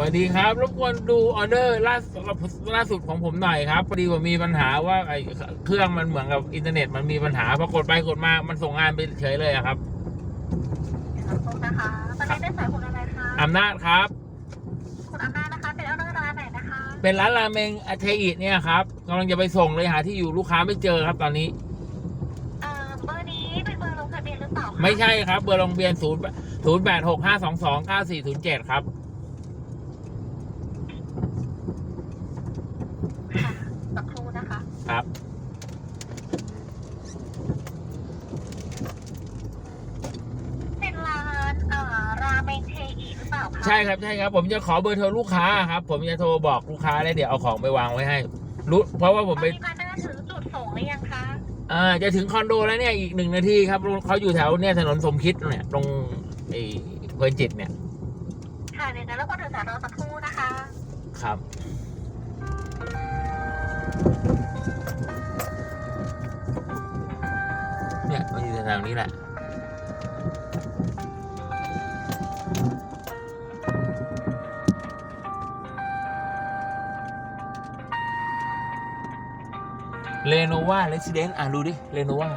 วัสดีครับรบกวนดูออเดอร์ล่าสุดล่าสุดของผมหน่อยครับพอดีว่ามีปัญหาว่าไอ้เครื่องมันเหมือนกับอินเทอร์เน็ตมันมีปัญหาพอกดไปกดมามันส่งงานไปเฉยเลยอะครับขอบคุณนะคะตอนนี้ได้สายคุณอะไรคะอำนาจครับคุณอำนาจนะคะเป็นออเดอร์ร้านไหนนะคะ เป็นร้านราเมงอาเทอิเนี่ยครับกำลังจะไปส่งเลยหาที่อยู่ลูกค้าไม่เจอครับตอนนี้เอ่อเบอร์นี้เป็นเบอร์ลงทะเบียนหรือเปล่าคะไม่ใช่ครับ เบอร์โรงเรียนศูนย์ศูนย์แปดหกห้าสองสองเก้าสี่ศูนย์เจ็ดครับ ค่ะสักครู่นะ คะครับ เป็นร้านเอ่อราเมงเทอีหรือเปล่าคะใช่ครับใช่ครับ ผมจะขอเบอร์โทรลูกค้าครับผมจะโทรบอกลูกค้าแล้วเดี๋ยวเอาของไปวางไว้ให้รู้เพราะว่าผมตอนไปนี้มาเดอร์ถึงจุดส่งหรือยังคะอ่าจะถึงคอนโดแล้วเนี่ยอีกหนึ่งนาทีครับเขาอยู่แถวเนี่ยถนนสมคิดเนี่ยตรงไอ้เพลินจิตเนี่ยค่ะเดี๋ยวนะแล้วก็เดินสายรอสักครู่นะคะ ครับ เนี่ยมันอยู่แถวๆนี้แหละ เลโนวาเรสซิเดนต์อะดูดิ เลโนวา